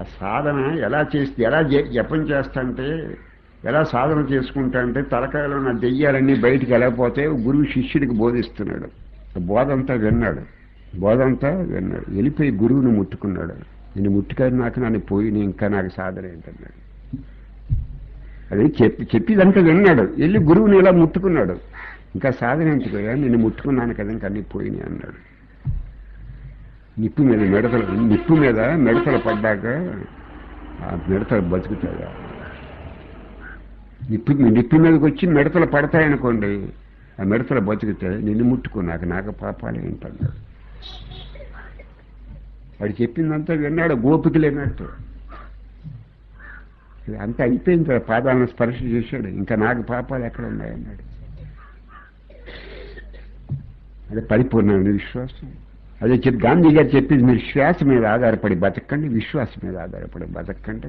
ఆ సాధన ఎలా చేస్తే ఎలా జపం చేస్తాంటే ఎలా సాధన చేసుకుంటా అంటే తలకాయలో ఉన్న దెయ్యాలన్నీ బయటికి వెళ్ళకపోతే గురువు శిష్యుడికి బోధిస్తున్నాడు. బోధంతా విన్నాడు. బోధంతా విన్నాడు. వెళ్ళిపోయి గురువుని ముట్టుకున్నాడు. నేను ముట్టుకారు నాకు నన్ను పోయి ఇంకా నాకు సాధన ఏంటన్నాడు. అది చెప్పి చెప్పిదంతా విన్నాడు. వెళ్ళి గురువుని ఇలా ముట్టుకున్నాడు. ఇంకా సాధన ఎందుకు? నేను ముట్టుకున్నాను కదా ఇంకా అన్ని పోయినాయి అన్నాడు. నిప్పు మీద మిడతలు నిప్పు మీద మిడతలు పడ్డాక ఆ మిడతలు బతుకుతాయి? నిప్పు నిప్పు మీదకి వచ్చి మిడతలు పడతాయనుకోండి ఆ మిడతలు బతుకుతాయి నిన్ను ముట్టుకున్నాక నాకు పాపాలు ఏంటన్నాడు వాడు చెప్పిందంతా విన్నాడు గోపిక లేనట్టు. అంతా అయిపోయింది కదా, పాదాలను స్పర్శ చేశాడు. ఇంకా నాకు పాపాలు ఎక్కడ ఉన్నాయన్నాడు. అదే పరిపూర్ణమైన విశ్వాసం. అదే చెప్పి గాంధీ గారు చెప్పింది మీరు శ్వాస మీద ఆధారపడి బతకండి విశ్వాసం మీద ఆధారపడి బతకండి.